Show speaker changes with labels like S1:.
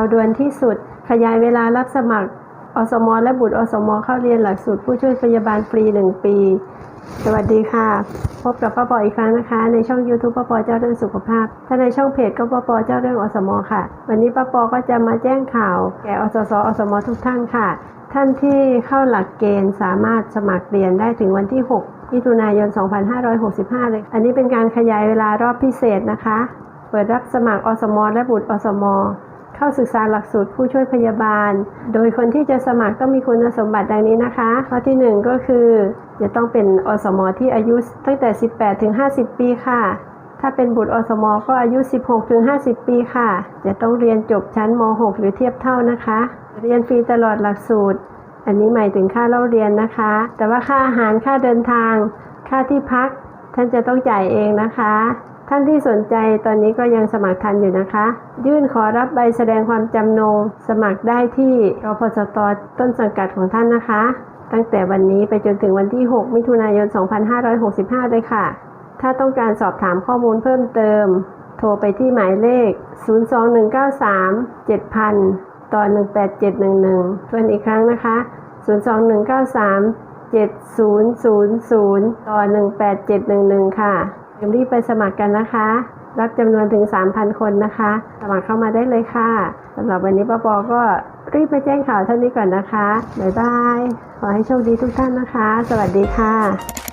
S1: วด่วนที่สุด ขยายเวลารับสมัครอสมและบุตรอสมเข้าเรียนหลักสูตรผู้ช่วยพยาบาลฟรี 1 ปี สวัสดีค่ะ พบกับป้าปออีกครั้งนะคะ ในช่อง YouTube ป้าปอเจ้าเรื่องสุขภาพ ถ้าในช่องเพจก็ป้าปอเจ้าเรื่องอสมค่ะ วันนี้ป้าปอก็จะมาแจ้งข่าว แก่อสสอสมทุกท่านค่ะ ท่านที่เข้าหลักเกณฑ์สามารถสมัครเรียนได้ถึงวันที่ 6 มิถุนายน 2565 เลย อันนี้เป็นการขยายเวลารอบพิเศษนะคะ เปิดรับสมัครอสมและบุตรอสม เข้าศึกษาหลักสูตรผู้ช่วยพยาบาล โดยคนที่จะสมัครต้องมีคุณสมบัติดังนี้นะคะข้อที่ 1 ก็คือจะต้องเป็นอสมที่อายุตั้งแต่ 18 ถึง 50 ปีค่ะ ถ้าเป็นบุตรอสมก็อายุ 16 ถึง 50 ปีค่ะ จะต้องเรียนจบชั้นม .6 หรือเทียบเท่านะคะ เรียนฟรีตลอดหลักสูตร อันนี้หมายถึงค่าเล่าเรียนนะคะ แต่ว่าค่าอาหารค่าเดินทาง ค่าที่พัก ท่านจะต้องจ่ายเองนะคะ ท่านที่สนใจตอนนี้ก็ยังสมัครทันอยู่นะคะ ยื่นขอรับใบแสดงความจำนง สมัครได้ที่รพสตต้นสังกัดของท่านนะคะ ตั้งแต่วันนี้ไปจนถึงวันที่ 6 มิถุนายน 2565 เลยค่ะ ถ้าต้องการสอบถามข้อมูลเพิ่มเติม โทรไปที่หมายเลข 02193 7000 ต่อ 18711 ทวนอีกครั้งนะคะ 02193 7000 ต่อ 18711 ค่ะ อย่ารีบไปสมัครกันนะคะ รับจำนวนถึง 3,000 คนนะคะ สมัครเข้ามาได้เลยค่ะสำหรับวันนี้ป้าปอก็รีบไปแจ้งข่าวเท่านี้ก่อนนะคะ บ๊ายบาย ขอให้โชคดีทุกท่านนะคะ สวัสดีค่ะ